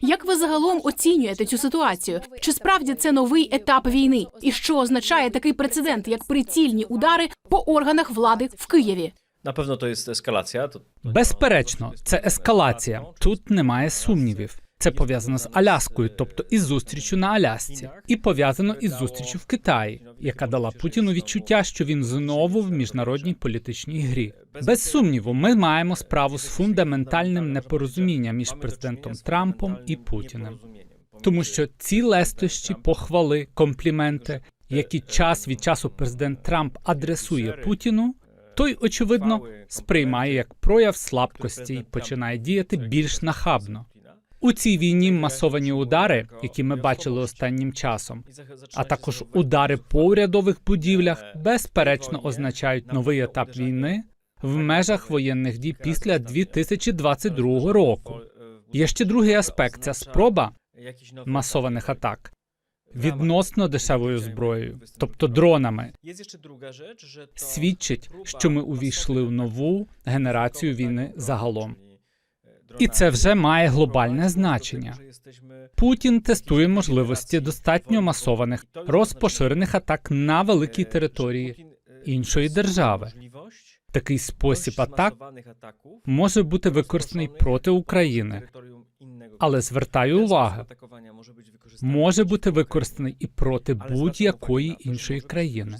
Як ви загалом оцінюєте цю ситуацію? Чи справді це новий етап війни? І що означає такий прецедент, як прицільні удари по органах влади в Києві? Напевно, то є ескалація. Безперечно, це ескалація. Тут немає сумнівів. Це пов'язано з Аляскою, тобто із зустрічю на Алясці, і пов'язано із зустрічю в Китаї, яка дала Путіну відчуття, що він знову в міжнародній політичній грі. Без сумніву, ми маємо справу з фундаментальним непорозумінням між президентом Трампом і Путіним. Тому що ці лестощі, похвали, компліменти, які час від часу президент Трамп адресує Путіну, той очевидно сприймає як прояв слабкості і починає діяти більш нахабно. У цій війні масовані удари, які ми бачили останнім часом, а також удари по урядових будівлях, безперечно означають новий етап війни в межах воєнних дій після 2022 року. Є ще другий аспект: це спроба масованих атак відносно дешевою зброєю, тобто дронами, свідчить, що ми увійшли в нову генерацію війни загалом. І це вже має глобальне значення. Путін тестує можливості достатньо масованих розпоширених атак на великій території іншої держави. Такий спосіб атак може бути використаний проти України, але звертаю увагу, може бути використаний і проти будь-якої іншої країни.